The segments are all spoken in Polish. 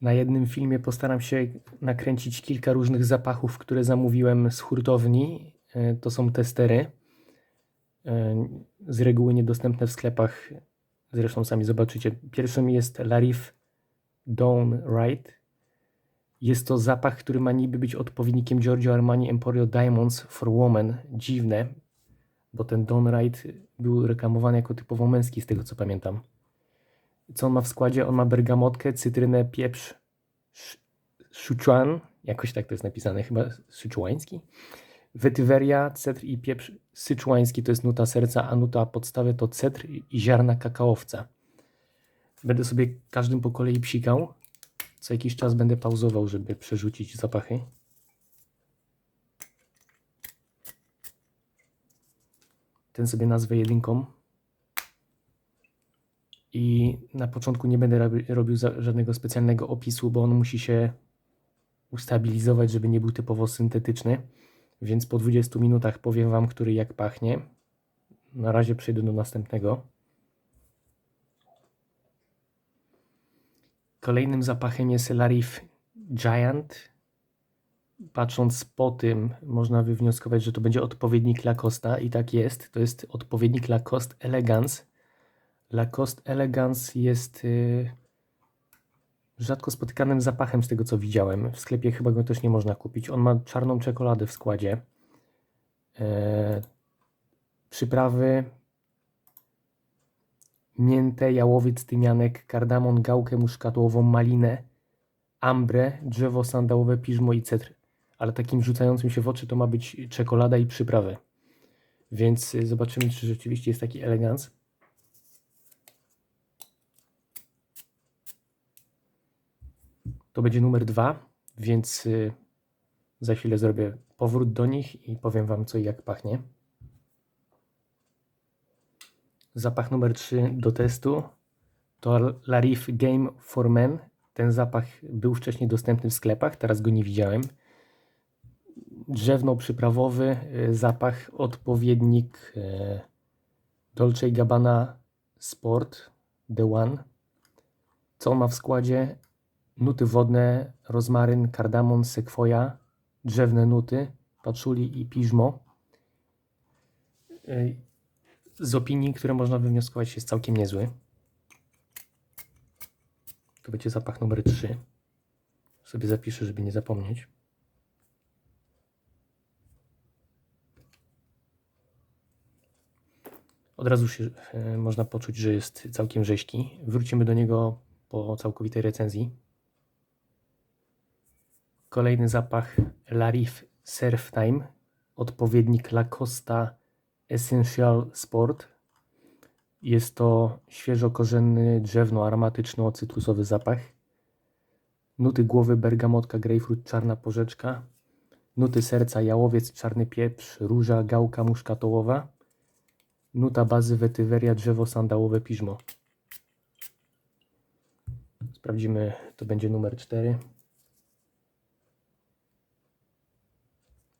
Na jednym filmie postaram się nakręcić kilka różnych zapachów, które zamówiłem z hurtowni. E, To są testery. E, Z reguły niedostępne w sklepach. Zresztą sami zobaczycie. Pierwszym jest Larif Dawn Right. Jest to zapach, który ma niby być odpowiednikiem Giorgio Armani Emporio Diamonds for Woman. Dziwne, bo ten Dawn Right był reklamowany jako typowo męski, z tego co pamiętam. Co on ma w składzie? On ma bergamotkę, cytrynę, pieprz, Sichuan, jakoś tak to jest napisane, chyba syczuański. Wetyweria, cetr i pieprz syczuański to jest nuta serca, a nuta podstawy to cetr i ziarna kakaowca. Będę sobie każdym po kolei psikał. Co jakiś czas będę pauzował, żeby przerzucić zapachy. Ten sobie nazwę jedynką. I na początku nie będę robi- robił żadnego specjalnego opisu, bo on musi się ustabilizować, żeby nie był typowo syntetyczny. Więc po 20 minutach powiem Wam, który jak pachnie. Na razie przejdę do następnego. Kolejnym zapachem jest Larif Giant. Patrząc po tym, można wywnioskować, że to będzie odpowiednik Lacosta i tak jest. To jest odpowiednik Lacoste Elegance. Lacoste Elegance jest y, rzadko spotykanym zapachem z tego co widziałem. W sklepie chyba go też nie można kupić. On ma czarną czekoladę w składzie. E, przyprawy miętę, jałowiec, tymianek, kardamon, gałkę muszkatłową, malinę, ambrę, drzewo sandałowe, piżmo i cetr. Ale takim rzucającym się w oczy to ma być czekolada i przyprawy. Więc y, zobaczymy, czy rzeczywiście jest taki elegans. To będzie numer dwa, więc y, za chwilę zrobię powrót do nich i powiem Wam co i jak pachnie. Zapach numer 3 do testu to Larif Game for Men. Ten zapach był wcześniej dostępny w sklepach, teraz go nie widziałem. Drzewno-przyprawowy y, zapach, odpowiednik y, Dolce Gabbana Sport The One. Co on ma w składzie? Nuty wodne, rozmaryn, kardamon, sekwoja, drzewne nuty, paczuli i piżmo. Y, z opinii, które można wywnioskować, jest całkiem niezły. To będzie zapach numer 3. Sobie zapiszę, żeby nie zapomnieć. Od razu się e, można poczuć, że jest całkiem rzeźki. Wrócimy do niego po całkowitej recenzji. Kolejny zapach Larif Surf Time, odpowiednik Lacosta Essential Sport. Jest to świeżo-korzenny, drzewno-aromatyczno-cytrusowy zapach. Nuty głowy bergamotka, grejpfrut, czarna porzeczka. Nuty serca jałowiec, czarny pieprz, róża, gałka muszkatołowa. Nuta bazy wetyweria, drzewo sandałowe, piżmo. Sprawdzimy, to będzie numer 4.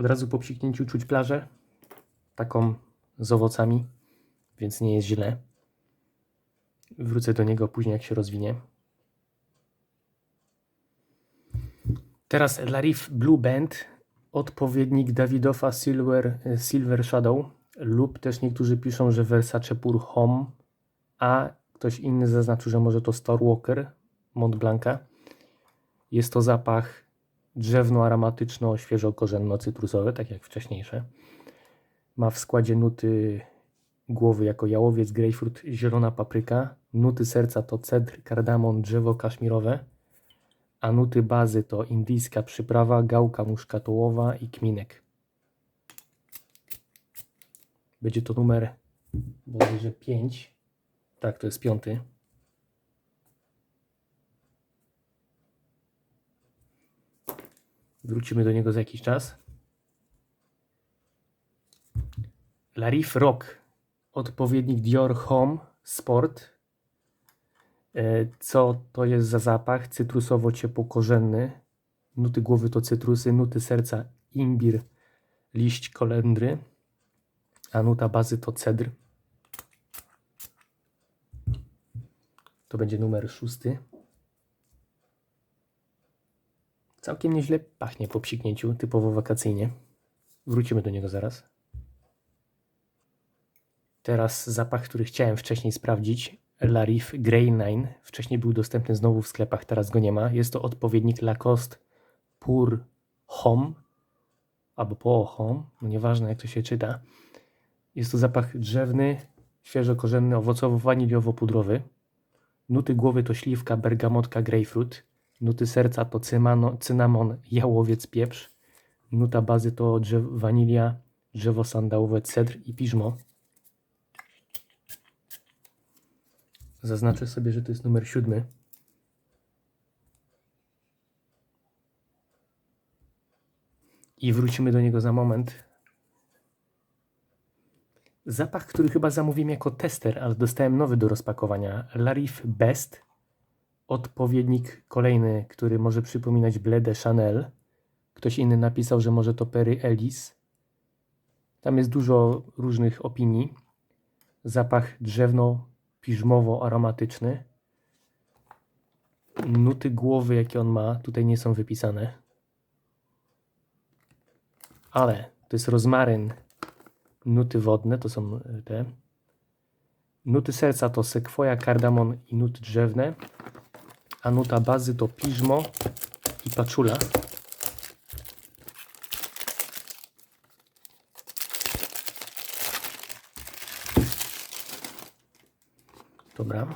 Od razu po psiknięciu czuć plażę, taką z owocami, więc nie jest źle. Wrócę do niego później, jak się rozwinie. Teraz Larif Blue Band, odpowiednik Davidofa Silver, Silver Shadow, lub też niektórzy piszą, że Versace Pur Home, a ktoś inny zaznaczył, że może to Starwalker Mont Blanca. Jest to zapach drzewno-aromatyczno, świeżo-korzenno-cytrusowy, tak jak wcześniejsze. Ma w składzie nuty głowy jako jałowiec, grejpfrut, zielona papryka. Nuty serca to cedr, kardamon, drzewo kaszmirowe. A nuty bazy to indyjska przyprawa, gałka muszkatołowa i kminek. Będzie to numer bodajże 5. Tak, to jest piąty. Wrócimy do niego za jakiś czas. Larif Rock, odpowiednik Dior Home Sport. E, Co to jest za zapach? Cytrusowo-ciepłokorzenny. Nuty głowy to cytrusy, nuty serca imbir, liść kolendry, a nuta bazy to cedr. To będzie numer szósty. Całkiem nieźle pachnie po psiknięciu, typowo wakacyjnie. Wrócimy do niego zaraz. Teraz zapach, który chciałem wcześniej sprawdzić. Larif Grey 9. Wcześniej był dostępny znowu w sklepach, teraz go nie ma. Jest to odpowiednik Lacoste Pur Home albo Po Home, no nieważne jak to się czyta. Jest to zapach drzewny, świeżo-korzenny, owocowo-waniliowo-pudrowy. Nuty głowy to śliwka, bergamotka, grapefruit. Nuty serca to cymano, cynamon, jałowiec, pieprz. Nuta bazy to drzew, wanilia, drzewo sandałowe, cedr i piżmo. Zaznaczę sobie, że to jest numer siódmy. I wrócimy do niego za moment. Zapach, który chyba zamówiłem jako tester, ale dostałem nowy do rozpakowania. Larif Best. Odpowiednik kolejny, który może przypominać Bleu de Chanel. Ktoś inny napisał, że może to Perry Ellis. Tam jest dużo różnych opinii. Zapach drzewno-piżmowo-aromatyczny. Nuty głowy, jakie on ma, tutaj nie są wypisane. Ale to jest rozmaryn. Nuty wodne to są e, te. Nuty serca to sekwoja, kardamon i nuty drzewne. A nuta bazy to piżmo i paczula. Dobra.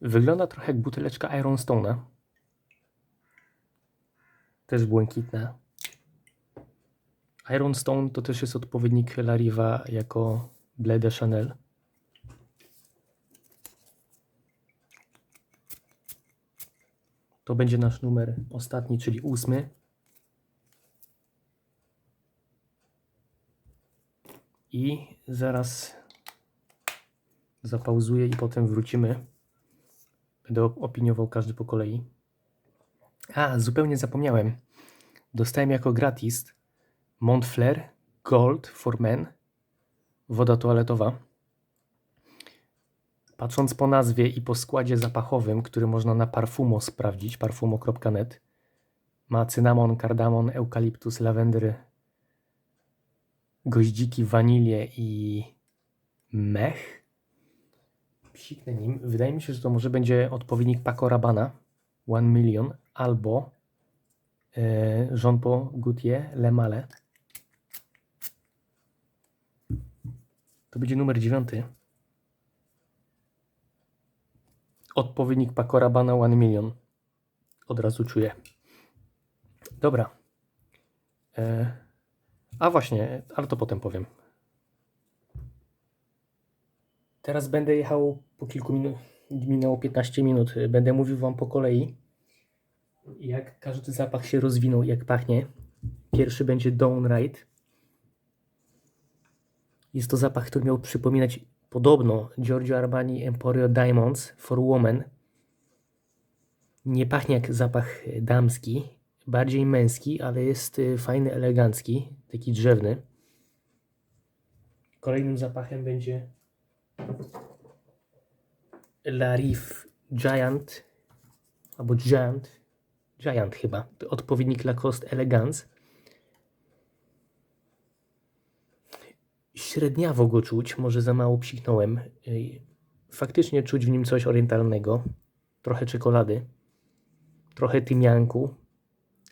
Wygląda trochę jak buteleczka Iron Stone'a. Też błękitna. Iron Stone to też jest odpowiednik Lariva jako Bleu de Chanel. To będzie nasz numer ostatni, czyli ósmy. I zaraz zapauzuję i potem wrócimy. Będę opiniował każdy po kolei. A, zupełnie zapomniałem. Dostałem jako gratis Montflair Gold for Men. Woda toaletowa. Patrząc po nazwie i po składzie zapachowym, który można na Parfumo sprawdzić, parfumo.net, ma cynamon, kardamon, eukaliptus, lawendy, goździki, wanilię i mech. Psiknę nim. Wydaje mi się, że to może będzie odpowiednik Paco Rabanne One Million albo e, Jean Paul Gaultier Le Male. To będzie numer dziewiąty. Odpowiednik Paco Rabanne One Million. Od razu czuję. Dobra. E, a właśnie, ale to potem powiem. Teraz będę jechał po kilku minut, minęło 15 minut. Będę mówił Wam po kolei, jak każdy zapach się rozwinął, jak pachnie. Pierwszy będzie Dawn Ride. Jest to zapach, który miał przypominać podobno Giorgio Armani Emporio Diamonds for Woman. Nie pachnie jak zapach damski, bardziej męski, ale jest fajny, elegancki, taki drzewny. Kolejnym zapachem będzie Larif Giant albo Giant, Giant chyba, odpowiednik Lacoste Elegance. Średniawo go czuć, może za mało psiknąłem. Faktycznie czuć w nim coś orientalnego, trochę czekolady, trochę tymianku,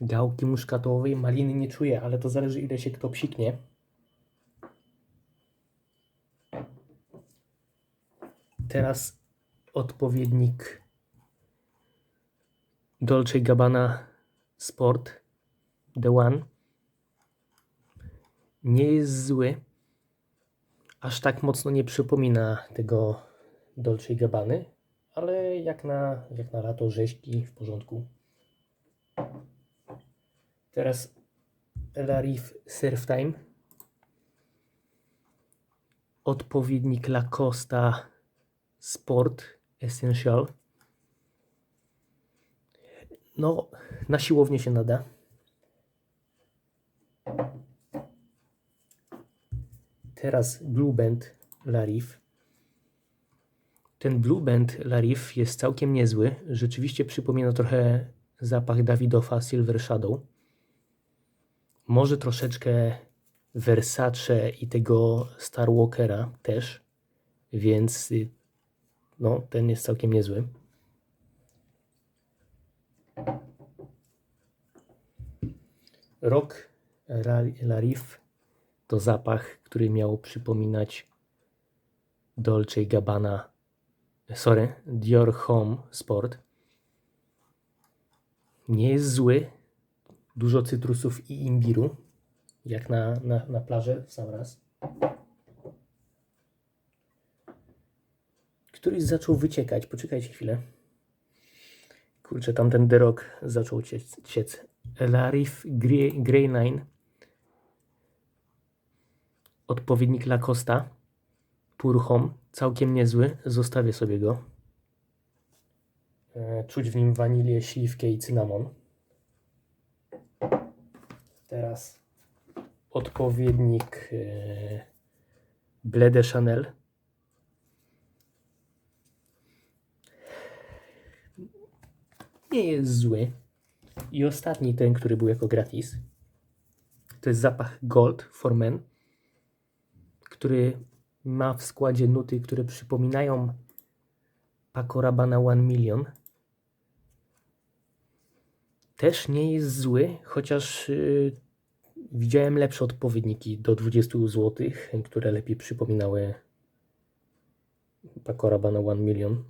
gałki muszkatowej, maliny nie czuję, ale to zależy ile się kto psiknie. Teraz odpowiednik Dolce Gabbana Sport The One nie jest zły. Aż tak mocno nie przypomina tego Dolce Gabbany, ale jak na, jak na lato rzeźki w porządku. Teraz Larif Surf Time. Odpowiednik Lacosta Sport Essential. No, na siłownię się nada. Teraz Blue Band Larif. Ten Blue Band Larif jest całkiem niezły. Rzeczywiście przypomina trochę zapach Davidofa Silver Shadow. Może troszeczkę Versace i tego Star Walkera też, więc y, no, ten jest całkiem niezły. Rock Ra- Larif to zapach, który miał przypominać Dolce Gabbana, sorry, Dior Home Sport. Nie jest zły, dużo cytrusów i imbiru, jak na, na, na plażę w sam raz. Któryś zaczął wyciekać, poczekajcie chwilę. Kurczę, tamten derok zaczął ciec. ciec. Larif Grey, Grey Nine. Odpowiednik Lacosta. Pur Home. Całkiem niezły. Zostawię sobie go. E, Czuć w nim wanilię, śliwkę i cynamon. Teraz odpowiednik e, Bleu de Chanel. Nie jest zły. I ostatni ten, który był jako gratis. To jest zapach Gold for Men, który ma w składzie nuty, które przypominają Paco Rabanne One Million. Też nie jest zły, chociaż yy, widziałem lepsze odpowiedniki do 20 zł, które lepiej przypominały Paco Rabanne One Million.